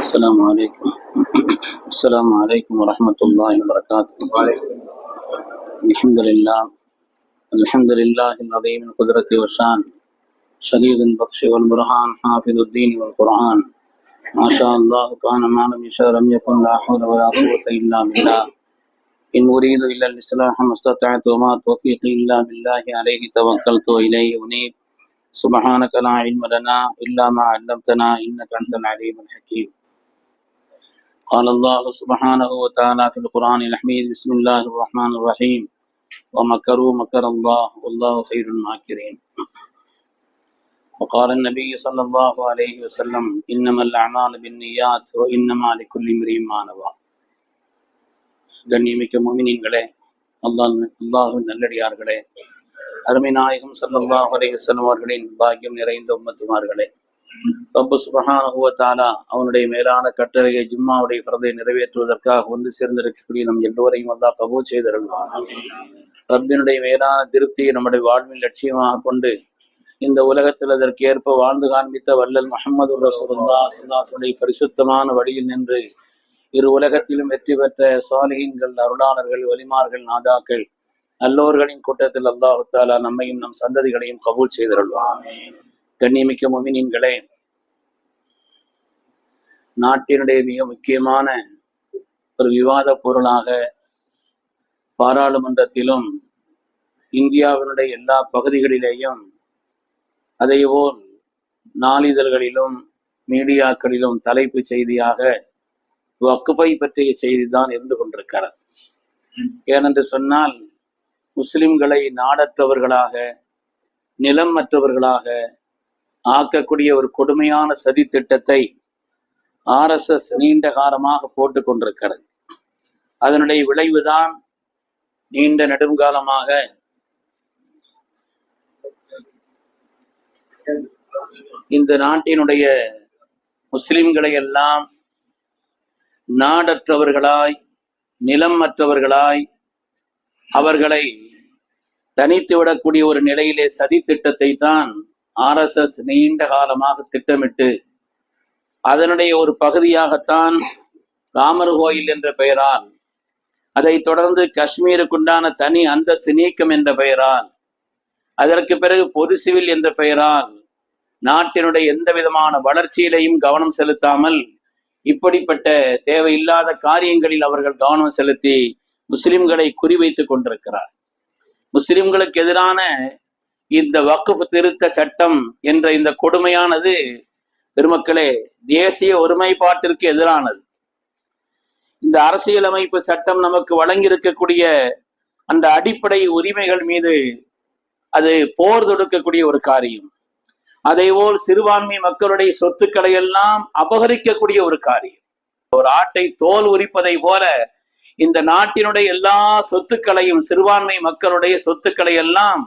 السلام عليكم. السلام عليكم ورحمة الله وبركاته. الحمد لله الحمد لله العظيم القدرة والشان شديد البطش والبرهان حافظ الدين والقرآن. ما شاء الله كان ما لم يشاء لم يكن لا حول ولا قوة إلا بالله. إن أريد إلا الإصلاح ما استطعت وما توفيقي إلا بالله عليه توكلت وإليه أنيب. سبحانك لا علم لنا إلا ما علمتنا إنك أنت العليم الحكيم. قال الله سبحانه وتعالى في القرآن الحميد بسم الله الرحمن الرحيم ومكروا مكر الله والله خير الماكرين وقال النبي صلى الله عليه وسلم إنما الأعمال بالنيات وإنما لكل امرئ ما نوى கண்ணியமிக்க முமினின்களே அல்லாஹ் அல்லாஹுவின் நல்லடியார்களே அருமை நாயகம் ஸல்லல்லாஹு அலைஹி வஸல்லம் அவர்களின் பாக்கியம் நிறைந்த உம்மத்துமார்களே ரொம்ப சுபஹானஹு அவனுடைய மேலான கட்டளையை ஜிம்மாவுடைய பிரதை நிறைவேற்றுவதற்காக ஒன்று சேர்ந்திருக்கக்கூடிய நம் எல்லோரையும் அல்லாஹ் கபூல் செய்திருந்தான் ரப்பினுடைய மேலான திருப்தியை நம்முடைய வாழ்வின் லட்சியமாக கொண்டு இந்த உலகத்தில் அதற்கு ஏற்ப வாழ்ந்து காண்பித்த வல்லல் முகமது ரசூலுல்லாஹ் ஸல்லல்லாஹு பரிசுத்தமான வழியில் நின்று இரு உலகத்திலும் வெற்றி பெற்ற சாலிகின்கள் அருளாளர்கள் வலிமார்கள் நாதாக்கள் நல்லோர்களின் கூட்டத்தில் அல்லாஹு தாலா நம்மையும் நம் சந்ததிகளையும் கபூல் செய்திருள்வான் கண்ணியமிக்க மொமினின்களே நாட்டினுடைய மிக முக்கியமான ஒரு விவாத பொருளாக பாராளுமன்றத்திலும் இந்தியாவினுடைய எல்லா பகுதிகளிலேயும் அதேபோல் நாளிதழ்களிலும் மீடியாக்களிலும் தலைப்பு செய்தியாக வக்குஃபை பற்றிய செய்தி தான் இருந்து கொண்டிருக்கிறது. ஏனென்று சொன்னால் முஸ்லிம்களை நாடற்றவர்களாக நிலம் மற்றவர்களாக ஆக்கக்கூடிய ஒரு கொடுமையான சதி திட்டத்தை ஆர்எஸ்எஸ் நீண்ட காலமாக போட்டுக் கொண்டிருக்கிறது. அதனுடைய விளைவுதான் நீண்ட நெடுங்காலமாக இந்த நாட்டினுடைய முஸ்லிம்களை எல்லாம் நாடற்றவர்களாய் நிலமற்றவர்களாய் அவர்களை தனித்து விடக்கூடிய ஒரு நிலையிலே சதி திட்டத்தை தான் ஆர்எஸ்எஸ் நீண்ட காலமாக திட்டமிட்டு அதனுடைய ஒரு பகுதியாகத்தான் ராமர் கோயில் என்ற பெயரால் அதை தொடர்ந்து காஷ்மீருக்குண்டான தனி அந்தஸ்து நீக்கம் என்ற பெயரால் அதற்கு பிறகு பொது சிவில் என்ற பெயரால் நாட்டினுடைய எந்த விதமான வளர்ச்சியிலையும் கவனம் செலுத்தாமல் இப்படிப்பட்ட தேவையில்லாத காரியங்களில் அவர்கள் கவனம் செலுத்தி முஸ்லிம்களை குறிவைத்துக் கொண்டிருக்கிறார். முஸ்லிம்களுக்கு எதிரான இந்த வக்குஃப் திருத்த சட்டம் என்ற இந்த கொடுமையானது பெருமக்களே தேசிய ஒருமைப்பாட்டிற்கு எதிரானது. இந்த அரசியலமைப்பு சட்டம் நமக்கு வழங்கியிருக்கக்கூடிய அந்த அடிப்படை உரிமைகள் மீது அது போர் தொடுக்கக்கூடிய ஒரு காரியம். அதேபோல் சிறுபான்மை மக்களுடைய சொத்துக்களை எல்லாம் அபகரிக்கக்கூடிய ஒரு காரியம். ஒரு ஆட்டை தோல் உரிப்பதை போல இந்த நாட்டினுடைய எல்லா சொத்துக்களையும் சிறுபான்மை மக்களுடைய சொத்துக்களை எல்லாம்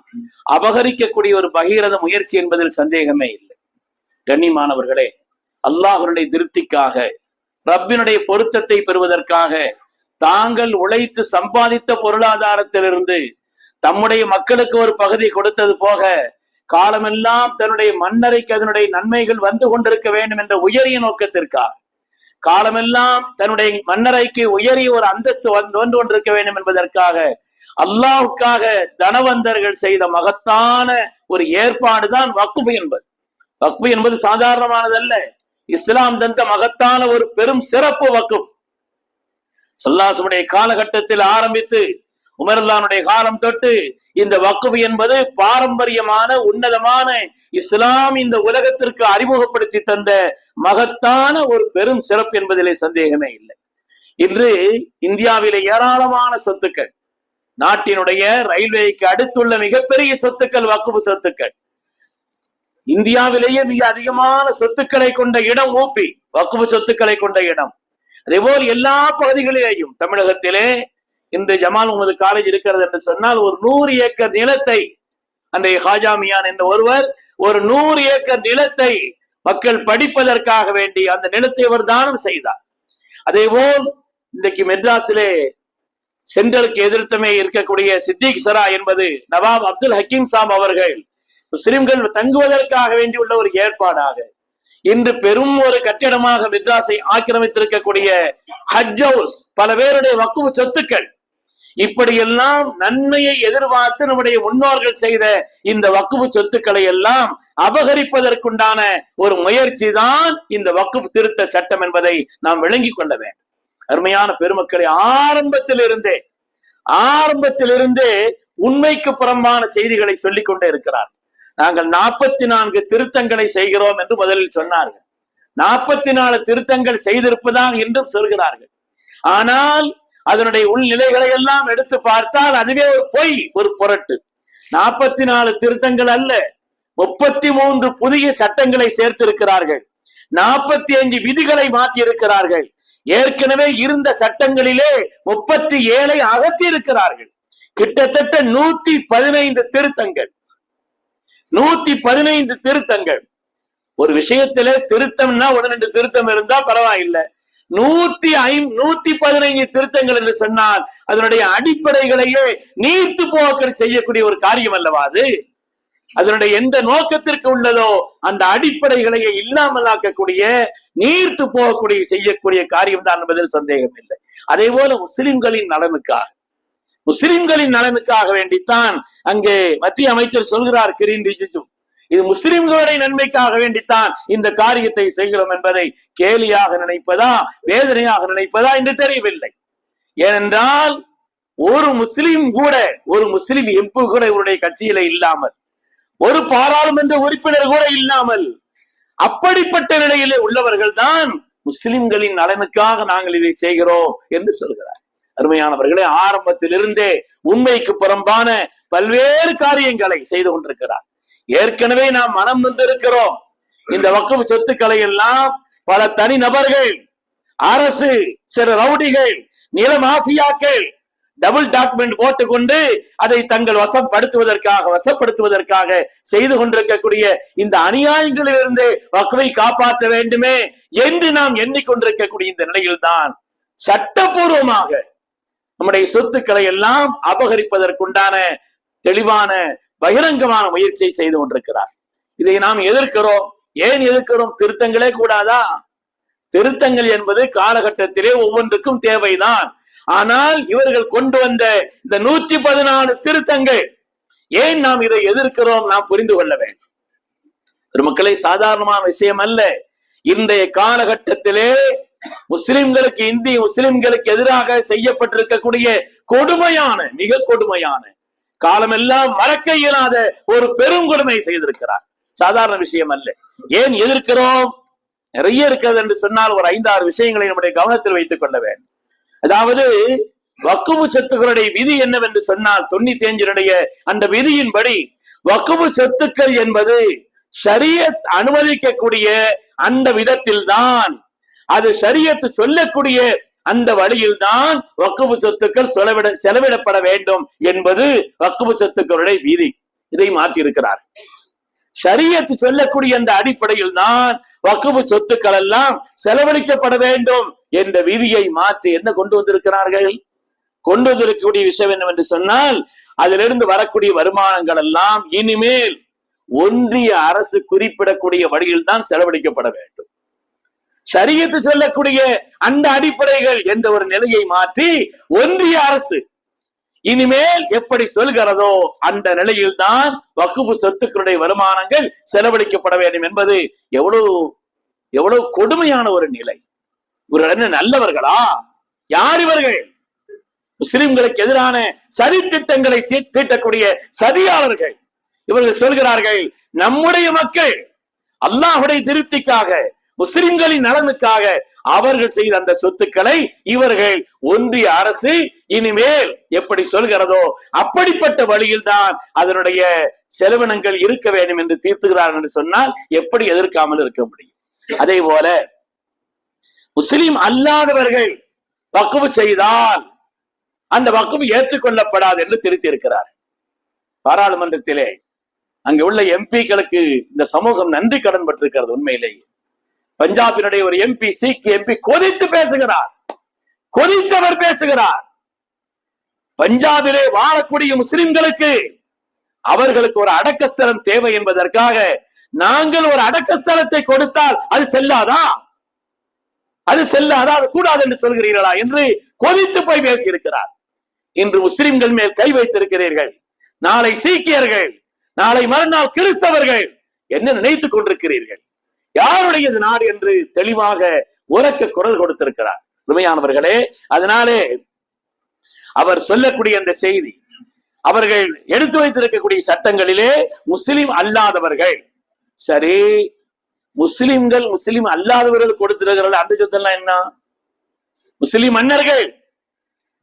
அபகரிக்கக்கூடிய ஒரு பகிரத முயற்சி என்பதில் சந்தேகமே இல்லை. கண்ணிமானவர்களே அல்லாஹருடைய திருப்திக்காக ரப்பினுடைய பொருத்தத்தை பெறுவதற்காக தாங்கள் உழைத்து சம்பாதித்த பொருளாதாரத்திலிருந்து தம்முடைய மக்களுக்கு ஒரு பகுதி கொடுத்தது போக காலமெல்லாம் தன்னுடைய மன்னரைக்கு அதனுடைய நன்மைகள் வந்து கொண்டிருக்க வேண்டும் என்ற உயரிய நோக்கத்திற்காக காலமெல்லாம் தன்னுடைய மன்னரைக்கு உயரிய ஒரு அந்தஸ்து வந்து கொண்டிருக்க வேண்டும் என்பதற்காக அல்லாவுக்காக தனவந்தர்கள் செய்த மகத்தான ஒரு ஏற்பாடுதான் வக்குஃபு என்பது. வக்ஃபு என்பது சாதாரணமானதல்ல. இஸ்லாம் தந்த மகத்தான ஒரு பெரும் சிறப்பு வக்குஃப் சல்லாசமுடைய காலகட்டத்தில் ஆரம்பித்து உமர்லானுடைய காலம் தொட்டு இந்த வக்குவு என்பது பாரம்பரியமான உன்னதமான இஸ்லாம் இந்த உலகத்திற்கு அறிமுகப்படுத்தி தந்த மகத்தான ஒரு பெரும் சிறப்பு என்பதிலே சந்தேகமே இல்லை. இன்று இந்தியாவிலே ஏராளமான சொத்துக்கள் நாட்டினுடைய ரயில்வேக்கு அடுத்துள்ள மிகப்பெரிய சொத்துக்கள் வக்குவு சொத்துக்கள். இந்தியாவிலேயே மிக அதிகமான சொத்துக்களை கொண்ட இடம் ஊப்பி வக்குவு சொத்துக்களை கொண்ட இடம். அதேபோல் எல்லா பகுதிகளிலேயும் தமிழகத்திலே இன்று ஜமால் உமது காலேஜ் இருக்கிறது என்று சொன்னால் ஒரு நூறு ஏக்கர் நிலத்தை அன்றைய ஹாஜாமியான் என்ற ஒருவர் ஒரு நூறு ஏக்கர் நிலத்தை மக்கள் படிப்பதற்காக வேண்டி அந்த நிலத்தை அவர் தானம் செய்தார். அதே போல் இன்றைக்கு மெட்ராஸிலே சென்ட்ரலுக்கு எதிர்த்தமே இருக்கக்கூடிய சித்திக் சரா என்பது நவாப் அப்துல் ஹக்கீம் சாம் அவர்கள் முஸ்லிம்கள் தங்குவதற்காக வேண்டி உள்ள ஒரு ஏற்பாடாக. இன்று பெரும் ஒரு கட்டிடமாக மெட்ராஸை ஆக்கிரமித்திருக்கக்கூடிய ஹஜ் ஹவுஸ் பல பேருடைய வக்குவ சொத்துக்கள் இப்படியெல்லாம் நன்மையை எதிர்பார்த்து நம்முடைய முன்னோர்கள் செய்த இந்த வக்குவு சொத்துக்களை எல்லாம் அபகரிப்பதற்குண்டான ஒரு முயற்சி தான் இந்த வக்குவு திருத்த சட்டம் என்பதை நாம் விளங்கிக் கொள்ள வேண்டும். அருமையான பெருமக்களை ஆரம்பத்திலிருந்தே ஆரம்பத்திலிருந்தே உண்மைக்கு புறம்பான செய்திகளை சொல்லிக் கொண்டே இருக்கிறார். நாங்கள் நாற்பத்தி நான்கு திருத்தங்களை செய்கிறோம் என்று முதலில் சொன்னார்கள். நாற்பத்தி நாலு திருத்தங்கள் செய்திருப்பதாக என்றும் சொல்கிறார்கள். ஆனால் அதனுடைய உள்நிலைகளை எல்லாம் எடுத்து பார்த்தால் அதுவே ஒரு பொய் ஒரு புரட்டு. நாற்பத்தி நாலு திருத்தங்கள் அல்ல முப்பத்தி மூன்று புதிய சட்டங்களை சேர்த்திருக்கிறார்கள். நாற்பத்தி அஞ்சு விதிகளை மாற்றி இருக்கிறார்கள் ஏற்கனவே இருந்த சட்டங்களிலே முப்பத்தி ஏழை அகற்றி இருக்கிறார்கள் கிட்டத்தட்ட நூத்தி பதினைந்து திருத்தங்கள். நூத்தி பதினைந்து திருத்தங்கள். ஒரு விஷயத்திலே திருத்தம்னா உடனே திருத்தம் இருந்தா பரவாயில்லை. நூத்தி ஐ நூத்தி பதினைந்து திருத்தங்கள் என்று சொன்னால் அதனுடைய அடிப்படைகளையே நீர்த்து போக்க செய்யக்கூடிய ஒரு காரியம் அல்லவா அது? அதனுடைய எந்த நோக்கத்திற்கு உள்ளதோ அந்த அடிப்படைகளையே இல்லாமலாக்கக்கூடிய நீர்த்து போகக்கூடிய செய்யக்கூடிய காரியம் தான் என்பதில் சந்தேகம் இல்லை அதே போல முஸ்லிம்களின் நலனுக்காக. முஸ்லிம்களின் நலனுக்காக வேண்டித்தான் அங்கே மத்திய அமைச்சர் சொல்கிறார் கிரீன் ரிஜிஜு இது முஸ்லிம்களுடைய நன்மைக்காக வேண்டித்தான் இந்த காரியத்தை செய்கிறோம் என்பதை கேலியாக நினைப்பதா வேதனையாக நினைப்பதா என்று தெரியவில்லை. ஏனென்றால் ஒரு முஸ்லிம் கூட ஒரு முஸ்லிம் எம்பு கூட இவருடைய கட்சியில இல்லாமல் ஒரு பாராளுமன்ற உறுப்பினர் கூட இல்லாமல் அப்படிப்பட்ட நிலையிலே உள்ளவர்கள் தான் முஸ்லிம்களின் நலனுக்காக நாங்கள் இதை செய்கிறோம் என்று சொல்கிறார். அருமையானவர்களே ஆரம்பத்திலிருந்தே உண்மைக்கு புறம்பான பல்வேறு காரியங்களை செய்து கொண்டிருக்கிறார். ஏற்கனவே நாம் மனம் வந்திருக்கிறோம் இந்த வக்குவு சொத்துக்களை எல்லாம் பல தனி நபர்கள் அரசு சில ரவுடிகள் நில மாஃபியாக்கள் டபுள் டாக்குமெண்ட் போட்டுக்கொண்டு அதை தங்கள் வசப்படுத்துவதற்காக வசப்படுத்துவதற்காக செய்து கொண்டிருக்கக்கூடிய இந்த அநியாயங்களிலிருந்து வக்குவை காப்பாற்ற வேண்டுமே என்று நாம் எண்ணிக்கொண்டிருக்கக்கூடிய இந்த நிலையில்தான் சட்டபூர்வமாக நம்முடைய சொத்துக்களை எல்லாம் அபகரிப்பதற்குண்டான தெளிவான பகிரங்கமான முயற்சியை செய்து கொண்டிருக்கிறார். இதை நாம் எதிர்க்கிறோம். ஏன் எதிர்க்கிறோம்? திருத்தங்களே கூடாதா? திருத்தங்கள் என்பது காலகட்டத்திலே ஒவ்வொன்றுக்கும் தேவைதான். ஆனால் இவர்கள் கொண்டு வந்த இந்த நூத்தி பதினாலு திருத்தங்கள் ஏன் நாம் இதை எதிர்க்கிறோம்? நாம் புரிந்து கொள்ள வேண்டும். பெருமக்களை சாதாரணமான விஷயம் அல்ல. இன்றைய காலகட்டத்திலே முஸ்லிம்களுக்கு இந்திய முஸ்லிம்களுக்கு எதிராக செய்யப்பட்டிருக்கக்கூடிய கொடுமையான மிக கொடுமையான காலமெல்லாம் மறக்க இயலாத ஒரு பெருங்கொடுமை செய்திருக்கிறார். சாதாரண விஷயம் அல்ல. ஏன் எதிர்க்கிறோம்? நிறைய இருக்கிறது என்று சொன்னால் ஒரு ஐந்தாறு விஷயங்களை நம்முடைய கவனத்தில் வைத்துக் கொள்ள வேண்டும். அதாவது வக்குவு சொத்துக்களுடைய விதி என்னவென்று சொன்னால் தொண்ணூத்தி அஞ்சினுடைய அந்த விதியின்படி வக்குவு சொத்துக்கள் என்பது சரியத் அனுமதிக்கக்கூடிய அந்த விதத்தில் தான் அது சரியத்து சொல்லக்கூடிய அந்த வழியில் தான் வக்குவு சொத்துக்கள் செலவிட செலவிடப்பட வேண்டும் என்பது வக்குவு சொத்துக்களுடைய விதி. இதை மாற்றியிருக்கிறார். சரியத்து சொல்லக்கூடிய அந்த அடிப்படையில் தான் வக்குவு சொத்துக்கள் எல்லாம் செலவழிக்கப்பட வேண்டும் என்ற விதியை மாற்றி என்ன கொண்டு வந்திருக்கிறார்கள்? கொண்டு வந்திருக்கக்கூடிய விஷயம் என்னவென்று சொன்னால் அதிலிருந்து வரக்கூடிய வருமானங்கள் எல்லாம் இனிமேல் ஒன்றிய அரசு குறிப்பிடக்கூடிய வழியில் தான் செலவழிக்கப்பட வேண்டும். சரியத்து சொல்லக்கூடிய அந்த அடிப்படைகள் என்ற ஒரு நிலையை மாற்றி ஒன்றிய அரசு இனிமேல் எப்படி சொல்கிறதோ அந்த நிலையில் தான் சொத்துக்களுடைய வருமானங்கள் செலவழிக்கப்பட வேண்டும் என்பது எவ்வளவு எவ்வளவு கொடுமையான ஒரு நிலை. இவர்கள் நல்லவர்களா? யார் இவர்கள்? முஸ்லிம்களுக்கு எதிரான சதி திட்டங்களை தீட்டக்கூடிய சதியாளர்கள். இவர்கள் சொல்கிறார்கள் நம்முடைய மக்கள் அல்லாஹுடைய திருப்திக்காக முஸ்லிம்களின் நலனுக்காக அவர்கள் செய்த அந்த சொத்துக்களை இவர்கள் ஒன்றிய அரசு இனிமேல் எப்படி சொல்கிறதோ அப்படிப்பட்ட வழியில் தான் அதனுடைய செலவினங்கள் இருக்க வேண்டும் என்று தீர்த்துகிறார்கள் என்று சொன்னால் எப்படி எதிர்க்காமல் இருக்க முடியும். அதே போல முஸ்லிம் அல்லாதவர்கள் வக்குவு செய்தால் அந்த வக்குவு ஏற்றுக்கொள்ளப்படாது என்று திருத்தி இருக்கிறார் பாராளுமன்றத்திலே அங்கு உள்ள எம்பிக்களுக்கு இந்த சமூகம் நன்றி கடன் பட்டிருக்கிறது உண்மையிலேயே. பஞ்சாபினுடைய ஒரு எம்பி சீக்கிய எம்பி கொதித்து பேசுகிறார். கொதித்தவர் பேசுகிறார். பஞ்சாபிலே வாழக்கூடிய முஸ்லிம்களுக்கு அவர்களுக்கு ஒரு அடக்கஸ்தலம் தேவை என்பதற்காக நாங்கள் ஒரு அடக்கஸ்தலத்தை கொடுத்தால் அது செல்லாதா? அது செல்லாதா? அது கூடாது என்று சொல்கிறீர்களா என்று கொதித்து போய் பேசியிருக்கிறார். இன்று முஸ்லிம்கள் மேல் கை வைத்திருக்கிறீர்கள். நாளை சீக்கியர்கள் நாளை மறுநாள் கிறிஸ்தவர்கள் என்ன நினைத்துக் கொண்டிருக்கிறீர்கள்? யாருடையது நாடு என்று தெளிவாக உரக்க குரல் கொடுத்திருக்கிறார். உண்மையானவர்களே அதனாலே அவர் சொல்லக்கூடிய அந்த செய்தி அவர்கள் எடுத்து வைத்திருக்கக்கூடிய சட்டங்களிலே முஸ்லிம் அல்லாதவர்கள் சரி முஸ்லிம்கள் முஸ்லிம் அல்லாதவர்கள் கொடுத்திருக்கிறார்கள் அந்த சொத்தெல்லாம் என்ன? முஸ்லிம் மன்னர்கள்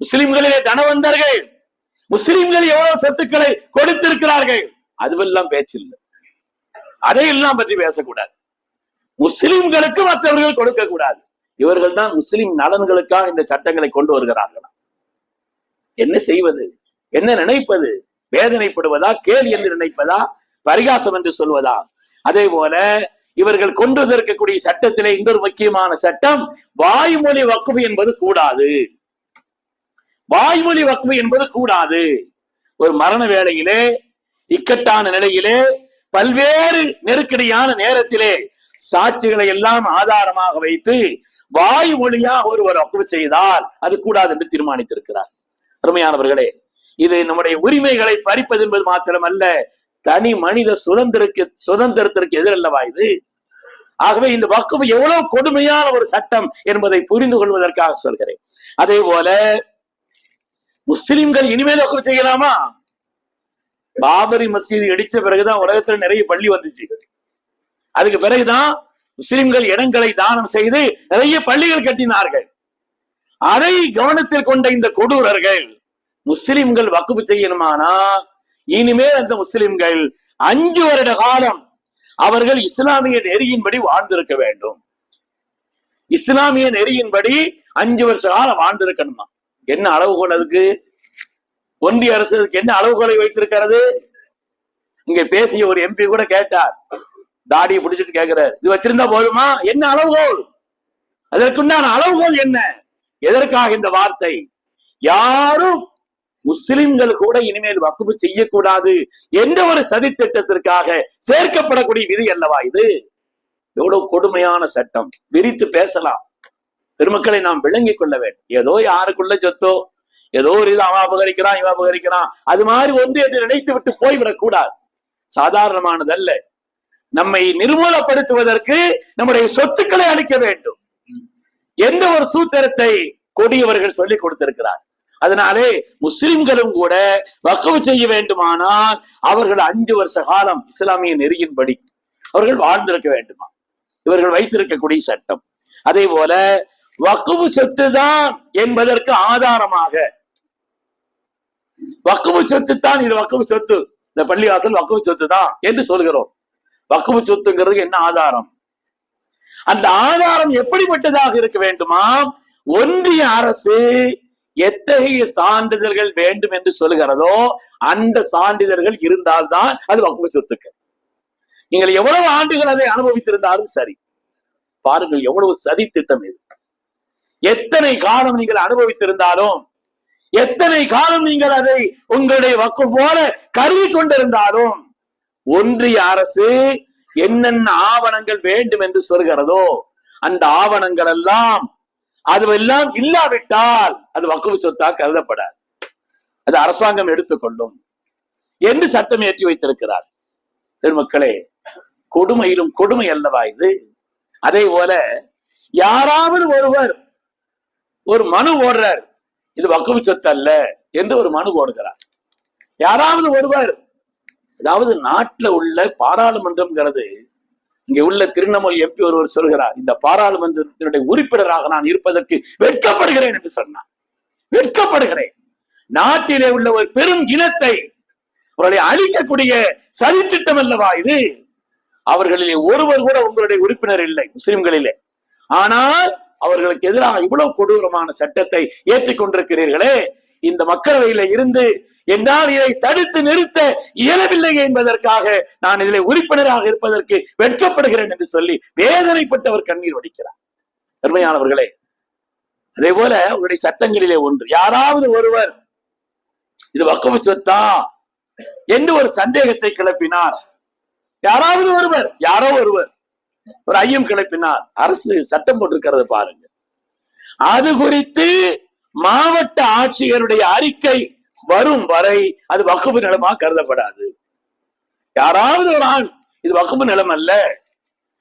முஸ்லிம்களிலே தனவந்தர்கள் முஸ்லிம்கள் எவ்வளவு சொத்துக்களை கொடுத்திருக்கிறார்கள்? அதுவெல்லாம் பேச்சில்லை. அதையெல்லாம் பற்றி பேசக்கூடாது. முஸ்லிம்களுக்கு மற்றவர்கள் கொடுக்க கூடாது. இவர்கள் தான் முஸ்லிம் நலன்களுக்காக இந்த சட்டங்களை கொண்டு வருகிறார்களா. என்ன செய்வது? என்ன நினைப்பது? வேதனைப்படுவதா? கேலி என்று நினைப்பதா? பரிகாசம் என்று சொல்வதா? அதே போல இவர்கள் கொண்டு வந்திருக்கக்கூடிய சட்டத்திலே இன்னொரு முக்கியமான சட்டம் வாய்மொழி வக்குவு என்பது கூடாது. வாய்மொழி வக்குவு என்பது கூடாது. ஒரு மரண வேளையிலே இக்கட்டான நிலையிலே பல்வேறு நெருக்கடியான நேரத்திலே சாட்சிகளை எல்லாம் ஆதாரமாக வைத்து வாய்மொழியாக ஒருவர் அப்பு செய்தால் அது கூடாது என்று தீர்மானித்திருக்கிறார். அருமையானவர்களே இது நம்முடைய உரிமைகளை பறிப்பது என்பது மாத்திரமல்ல தனி மனித சுதந்திரக்கு சுதந்திரத்திற்கு எதிரல்லவா இது? ஆகவே இந்த வக்குவு எவ்வளவு கொடுமையான ஒரு சட்டம் என்பதை புரிந்து கொள்வதற்காக சொல்கிறேன். அதே போல முஸ்லிம்கள் இனிமேல் வக்குவு செய்யலாமா? பாபரி மசீது இடிச்ச பிறகுதான் உலகத்துல நிறைய பள்ளி வந்துச்சு. அதுக்கு பிறகுதான் முஸ்லிம்கள் இடங்களை தானம் செய்து நிறைய பள்ளிகள் கட்டினார்கள். அதை கவனத்தில் கொண்ட இந்த கொடூரர்கள் முஸ்லிம்கள் வக்குப்பு செய்யணுமானா? இனிமேல் அந்த முஸ்லிம்கள் அஞ்சு வருட காலம் அவர்கள் இஸ்லாமிய நெறியின்படி வாழ்ந்திருக்க வேண்டும். இஸ்லாமிய நெறியின்படி அஞ்சு வருஷ காலம் வாழ்ந்திருக்கணுமா? என்ன அளவுகோல் அதுக்கு? ஒன்றிய அரசு என்ன அளவுகோலை வைத்திருக்கிறது? இங்க பேசிய ஒரு எம்பி கூட கேட்டார். தாடியை பிடிச்சிட்டு கேட்கிறார் இது வச்சிருந்தா போதுமா? என்ன அளவுகோல்? அதற்குண்டான அளவுகோல் என்ன? எதற்காக இந்த வார்த்தை? யாரும் முஸ்லிம்கள் கூட இனிமேல் வக்குப்பு செய்யக்கூடாது என்ற ஒரு சதித்திட்டத்திற்காக சேர்க்கப்படக்கூடிய விதி அல்லவா இது? எவ்வளவு கொடுமையான சட்டம். விரித்து பேசலாம். பெருமக்களை நாம் விளங்கிக் கொள்ள வேண்டும். ஏதோ யாருக்குள்ள சொத்தோ ஏதோ ஒரு இது அவன் அபகரிக்கிறான் இவன் அபகரிக்கிறான். அது மாதிரி ஒன்று என்று நினைத்து விட்டு போய்விடக் கூடாது சாதாரணமானதல்ல. நம்மை நிர்மூலப்படுத்துவதற்கு நம்முடைய சொத்துக்களை அளிக்க வேண்டும். எந்த ஒரு சூத்திரத்தை கொடியவர்கள் சொல்லிக் கொடுத்திருக்கிறார். அதனாலே முஸ்லிம்களும் கூட வக்கவு செய்ய வேண்டுமானால் அவர்கள் அஞ்சு வருஷ காலம் இஸ்லாமிய நெறியின்படி அவர்கள் வாழ்ந்திருக்க வேண்டுமா? இவர்கள் வைத்திருக்கக்கூடிய சட்டம். அதே போல வக்குவு சொத்து தான் என்பதற்கு ஆதாரமாக. வக்குவு சொத்து தான் இது வக்குவு சொத்து. இந்த பள்ளிவாசல் வக்குவு சொத்து தான் என்று சொல்கிறோம். வக்குவு சொத்துங்கிறது என்ன ஆதாரம்? அந்த ஆதாரம் எப்படிப்பட்டதாக இருக்க வேண்டுமா? ஒன்றிய அரசு எத்தகைய சான்றிதழ்கள் வேண்டும் என்று சொல்கிறதோ அந்த சான்றிதழ்கள் இருந்தால்தான் அது வக்குவு சொத்துக்கள். நீங்கள் எவ்வளவு ஆண்டுகள் அதை அனுபவித்திருந்தாலும் சரி பாருங்கள் எவ்வளவு சதி திட்டம் இது. எத்தனை காலம் நீங்கள் அனுபவித்திருந்தாலும் எத்தனை காலம் நீங்கள் அதை உங்களுடைய வக்கு போல கருதி கொண்டிருந்தாலும் ஒன்றிய அரசு என்னென்ன ஆவணங்கள் வேண்டும் என்று சொல்கிறதோ அந்த ஆவணங்கள் எல்லாம் அதுவெல்லாம் இல்லாவிட்டால் அது வக்குவு சொத்தா கருதப்படாது. அது அரசாங்கம் எடுத்துக்கொள்ளும் என்று சட்டம் ஏற்றி வைத்திருக்கிறார். பெருமக்களே கொடுமையிலும் கொடுமை அல்லவா இது? அதே போல யாராவது ஒருவர் ஒரு மனு ஓடுறார் இது வக்குவு சொத்து அல்ல என்று ஒரு மனு ஓடுகிறார். யாராவது ஒருவர் அதாவது நாட்டில் உள்ள பாராளுமன்றம்ங்கிறது இங்க உள்ள திருநெல்வேலி எம்பி ஒருவர் சொல்கிறார் இந்த பாராளுமன்றத்தினுடைய உறுப்பினராக நான் இருப்பதற்கு வெட்கப்படுகிறேன் என்று சொன்னார். வெட்கப்படுகிறேன். நாட்டிலே உள்ள ஒரு பெரும் இனத்தை அவர்களை அழிக்கக்கூடிய சதித்திட்டம் அல்லவா இது? அவர்களிலே ஒருவர் கூட உங்களுடைய உறுப்பினர் இல்லை முஸ்லிம்களிலே. ஆனால் அவர்களுக்கு எதிராக இவ்வளவு கொடூரமான சட்டத்தை ஏற்றிக் கொண்டிருக்கிறீர்களே இந்த மக்களவையில இருந்து என்னால் இதை தடுத்து நிறுத்த இயலவில்லை என்பதற்காக நான் இதில் உறுப்பினராக இருப்பதற்கு வெட்கப்படுகிறேன் என்று சொல்லி வேதனைப்பட்டவர் கண்ணீர் வடிக்கிறார். பெருமையானவர்களே அதே போல உங்களுடைய சட்டங்களிலே ஒன்று. யாராவது ஒருவர் இது வக்கம் சொத்தா என்று ஒரு சந்தேகத்தை கிளப்பினார். யாராவது ஒருவர் யாரோ ஒருவர் ஒரு ஐயம் கிளப்பினார். அரசு சட்டம் போட்டிருக்கிறது பாருங்க அது குறித்து மாவட்ட ஆட்சியருடைய அறிக்கை வரும் வரை அது வகுப்பு நிலமா கருதப்படாது. யாராவது ஒரு ஆண் இது வகுப்பு நிலம் அல்ல.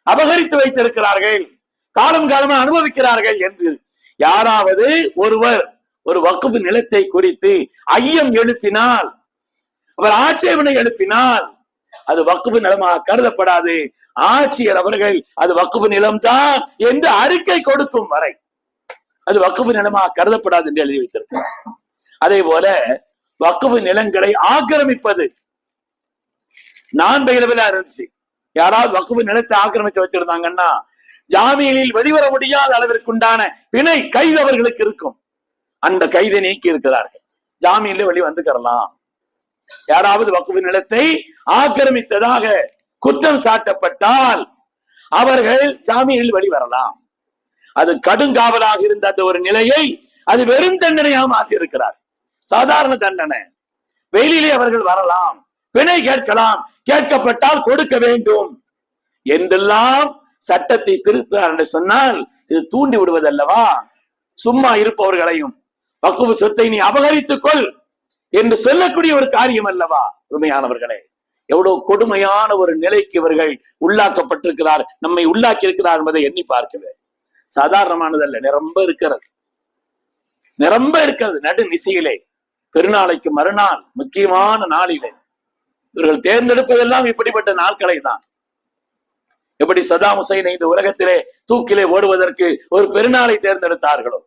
அபகரித்து வைத்திருக்கிறார்கள். காலம் காலமா அனுபவிக்கிறார்கள் என்று யாராவது ஒருவர் ஒரு வகுப்பு நிலத்தை குறித்து ஐயம் எழுப்பினால் அவர் ஆட்சேபனை எழுப்பினால் அது வக்குவு நிலமாக கருதப்படாது. ஆட்சியர் அவர்கள் அது வக்குவு நிலம்தான் என்று அறிக்கை கொடுக்கும் வரை அது வக்குவு நிலமாக கருதப்படாது என்று எழுதி வைத்திருக்கிறார். அதே போல வக்குவு நிலங்களை ஆக்கிரமிப்பது. நான் பயிலவிலா இருந்துச்சு. யாராவது வக்குவு நிலத்தை ஆக்கிரமிச்சு வச்சிருந்தாங்கன்னா ஜாமீனில் வெளிவர முடியாத அளவிற்குண்டான பிணை கைது அவர்களுக்கு இருக்கும். அந்த கைதை நீக்கி இருக்கிறார்கள். ஜாமீன்ல வெளி வந்துக்கிறலாம் யாராவது வக்குவு நிலத்தை ஆக்கிரமித்ததாக குற்றம் சாட்டப்பட்டால் அவர்கள் ஜாமீனில் வெளிவரலாம் அது கடுங்காவலாக இருந்த அந்த ஒரு நிலையை அது வெறும் தண்டனையாக மாற்றி இருக்கிறார் சாதாரண தண்டனை. வெயிலிலே அவர்கள் வரலாம். பிணை கேட்கலாம். கேட்கப்பட்டால் கொடுக்க வேண்டும். என்றெல்லாம் சட்டத்தை திருத்தார் என்று சொன்னால் இது தூண்டி விடுவதல்லவா? சும்மா இருப்பவர்களையும் பக்குவ சொத்தை நீ அபகரித்துக் கொள் என்று சொல்லக்கூடிய ஒரு காரியம் அல்லவா உண்மையானவர்களே எவ்வளவு கொடுமையான ஒரு நிலைக்கு இவர்கள் உள்ளாக்கப்பட்டிருக்கிறார் நம்மை உள்ளாக்கி இருக்கிறார் என்பதை எண்ணி பார்க்கவே. சாதாரணமானதல்ல நிரம்ப இருக்கிறது. நிரம்ப இருக்கிறது நடு நிசையிலே. பெருநாளைக்கு மறுநாள் முக்கியமான நாளிலே. இவர்கள் தேர்ந்தெடுப்பதெல்லாம் இப்படிப்பட்ட நாட்களை தான் எப்படி சதாம் ஹுசைனை இந்த உலகத்திலே தூக்கிலே ஓடுவதற்கு ஒரு பெருநாளை தேர்ந்தெடுத்தார்களோ?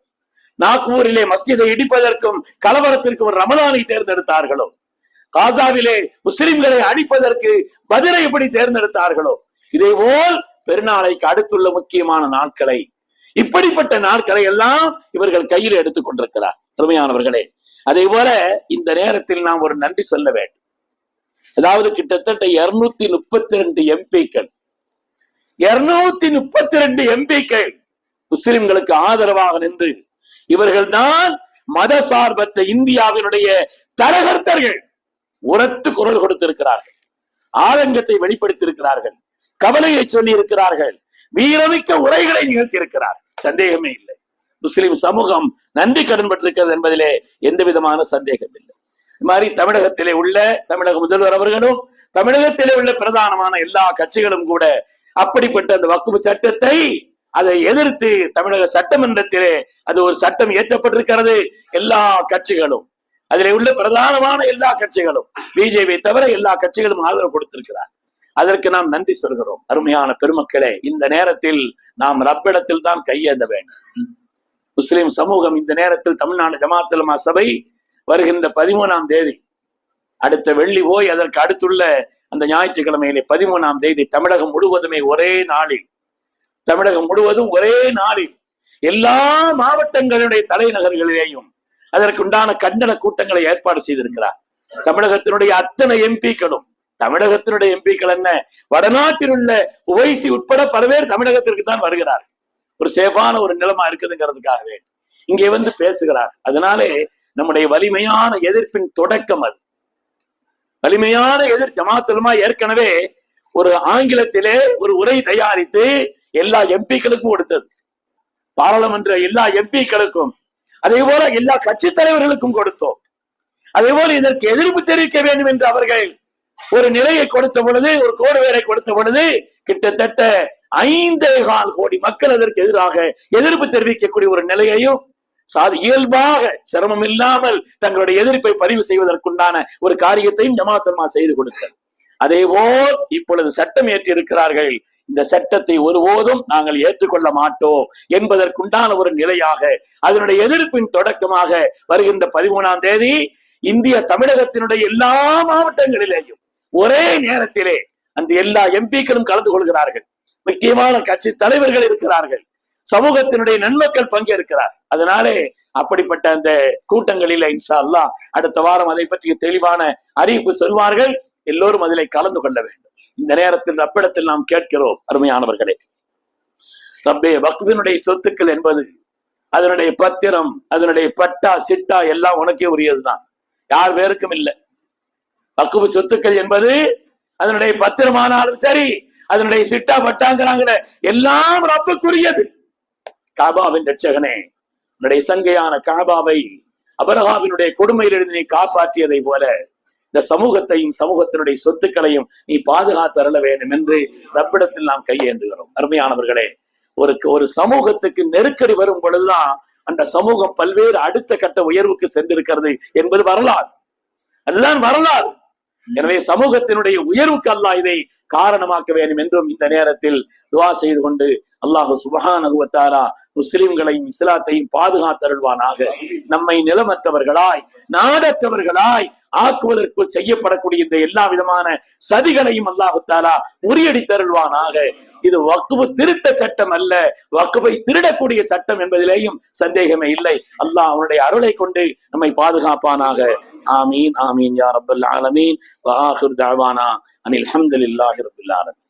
நாக்பூரிலே மஸ்ஜிதை இடிப்பதற்கும் கலவரத்திற்கும் ஒரு ரமலானை தேர்ந்தெடுத்தார்களோ? காசாவிலே முஸ்லிம்களை அடிப்பதற்கு பதிலை எப்படி தேர்ந்தெடுத்தார்களோ? இதே போல் பெருநாளைக்கு அடுத்துள்ள முக்கியமான நாட்களை இப்படிப்பட்ட நாட்களை எல்லாம் இவர்கள் கையில் எடுத்துக் கொண்டிருக்கிறார். அருமையானவர்களே அதே போல இந்த நேரத்தில் நாம் ஒரு நன்றி சொல்ல வேண்டும். அதாவது கிட்டத்தட்ட இருநூத்தி முப்பத்தி ரெண்டு எம்பிக்கள். இருநூத்தி முப்பத்தி ரெண்டு எம்பிக்கள் முஸ்லிம்களுக்கு ஆதரவாக நின்று இவர்கள் தான் மத சார்பற்ற இந்தியாவினுடைய தரகர்த்தர்கள். உரத்து குரல் கொடுத்திருக்கிறார்கள். ஆதங்கத்தை வெளிப்படுத்தியிருக்கிறார்கள். கவலையை சொல்லி இருக்கிறார்கள் வீரமிக்க உரைகளை நிகழ்த்தியிருக்கிறார். சந்தேகமே இல்லை. முஸ்லிம் சமூகம் நன்றி கடன் பட்டிருக்கிறது என்பதிலே எந்த விதமான சந்தேகம் இல்லை. இது மாதிரி தமிழகத்திலே உள்ள தமிழக முதல்வர் அவர்களும் தமிழகத்திலே உள்ள பிரதானமான எல்லா கட்சிகளும் கூட அப்படிப்பட்ட அந்த வக்குவு சட்டத்தை அதை எதிர்த்து தமிழக சட்டமன்றத்திலே அது ஒரு சட்டம் இயற்றப்பட்டிருக்கிறது எல்லா கட்சிகளும். அதிலே உள்ள பிரதானமான எல்லா கட்சிகளும் பிஜேபி தவிர எல்லா கட்சிகளும் ஆதரவு கொடுத்திருக்கிறார். அதற்கு நாம் நன்றி சொல்கிறோம். அருமையான பெருமக்களே இந்த நேரத்தில் நாம் ரப்பிடத்தில் தான் கையேந்த வேண்டும். முஸ்லிம் சமூகம் இந்த நேரத்தில் தமிழ்நாடு ஜமாத்துலமா சபை வருகின்ற பதிமூணாம் தேதி. அடுத்த வெள்ளி போய் அதற்கு அடுத்துள்ள அந்த ஞாயிற்றுக்கிழமையிலே பதிமூணாம் தேதி தமிழகம் முழுவதுமே ஒரே நாளில். தமிழகம் முழுவதும் ஒரே நாளில் எல்லா மாவட்டங்களுடைய தலைநகர்களிலேயும் அதற்குண்டான கண்டன கூட்டங்களை ஏற்பாடு செய்திருக்கிறார். தமிழகத்தினுடைய அத்தனை எம்பிக்களும் தமிழகத்தினுடைய எம்பிக்கள் என்ன? வடநாட்டில் உள்ள உவைசி உட்பட பல பேர் தமிழகத்திற்கு தான் வருகிறார் ஒரு சேஃபான ஒரு நிலமா இருக்குதுங்கிறதுக்காகவே இங்கே வந்து பேசுகிறார். அதனாலே நம்முடைய வலிமையான எதிர்ப்பின் தொடக்கம் அது. வலிமையான எதிர் ஜமாத்துலமா ஏற்கனவே ஒரு ஆங்கிலத்திலே ஒரு உரை தயாரித்து எல்லா எம்பிக்களுக்கும் கொடுத்தது. பாராளுமன்ற எல்லா எம்பிக்களுக்கும் அதே போல எல்லா கட்சி தலைவர்களுக்கும் கொடுத்தோம். அதே போல இதற்கு எதிர்ப்பு தெரிவிக்க வேண்டும் என்று அவர்கள் ஒரு நிலையை கொடுத்த பொழுது ஒரு கோடு வேரை கொடுத்த பொழுது கிட்டத்தட்ட ஐந்தே கால் கோடி மக்கள் அதற்கு எதிராக எதிர்ப்பு தெரிவிக்கக்கூடிய ஒரு நிலையையும் சாது இயல்பாக சிரமம் இல்லாமல் தங்களுடைய எதிர்ப்பை பதிவு செய்வதற்குண்டான ஒரு காரியத்தையும் ஜமாத்தம்மா செய்து கொடுத்தார். அதே போல் இப்பொழுது சட்டம் ஏற்றி இருக்கிறார்கள் இந்த சட்டத்தை ஒருபோதும் நாங்கள் ஏற்றுக்கொள்ள மாட்டோம் என்பதற்குண்டான ஒரு நிலையாக அதனுடைய எதிர்ப்பின் தொடக்கமாக வருகின்ற பதிமூணாம் தேதி இந்திய தமிழகத்தினுடைய எல்லா மாவட்டங்களிலேயும் ஒரே நேரத்திலே அந்த எல்லா எம்பிக்களும் கலந்து கொள்கிறார்கள். முக்கியமான கட்சி தலைவர்கள் இருக்கிறார்கள். சமூகத்தினுடைய நன்மக்கள் பங்கேற்கிறார். அதனாலே அப்படிப்பட்ட அந்த கூட்டங்களில் இன்ஷா அடுத்த வாரம் அதை பற்றிய தெளிவான அறிவிப்பு சொல்வார்கள். எல்லோரும் அதிலே கலந்து கொள்ள வேண்டும். இந்த நேரத்தில் ரப்பிடத்தில் நாம் கேட்கிறோம் அருமையானவர்களே. ரப்பே வக்ஃபினுடைய சொத்துக்கள் என்பது அதனுடைய பத்திரம் அதனுடைய பட்டா சிட்டா எல்லாம் உனக்கே உரியதுதான். யார் பேருக்கும் இல்லை. வக்குவு சொத்துக்கள் என்பது அதனுடைய பத்திரமானாலும் சரி அதனுடைய சிட்டா பட்டாங்கிறாங்களே எல்லாம் ரப்புக்குரியது. காபாவின் ரட்சகனே உன்னுடைய சங்கையான காபாவை அபரகாவினுடைய கொடுமையிலிருந்து நீ காப்பாற்றியதை போல இந்த சமூகத்தையும் சமூகத்தினுடைய சொத்துக்களையும் நீ பாதுகாத்து அருள வேண்டும் என்று ரப்பிடத்தில் நாம் கையேந்துகிறோம். அருமையானவர்களே ஒரு ஒரு சமூகத்துக்கு நெருக்கடி வரும் பொழுதுதான் அந்த சமூகம் பல்வேறு அடுத்த கட்ட உயர்வுக்கு சென்றிருக்கிறது என்பது வரலாறு. அதுதான் வரலாறு. எனவே சமூகத்தினுடைய உயர்வுக்கு அல்லாஹ் இதை காரணமாக்க வேண்டும் என்றும் இந்த நேரத்தில் துவா செய்து கொண்டு அல்லாஹு சுபஹானகுவத்தாரா முஸ்லிம்களையும் இஸ்லாத்தையும் பாதுகாத்தருள்வானாக. நம்மை நிலமற்றவர்களாய் நாடற்றவர்களாய் ஆக்குவதற்கு செய்யப்படக்கூடிய இந்த எல்லா விதமான சதிகளையும் அல்லாஹு தாலா முறியடித்தருள்வானாக. இது வக்குவு திருத்த சட்டம் அல்ல. வக்குவை திருடக்கூடிய சட்டம் என்பதிலேயும் சந்தேகமே இல்லை. அல்லாஹ் அவனுடைய அருளை கொண்டு நம்மை பாதுகாப்பானாக. آمين آمين يا رب العالمين. وآخر دعوانا أن الحمد لله رب العالمين.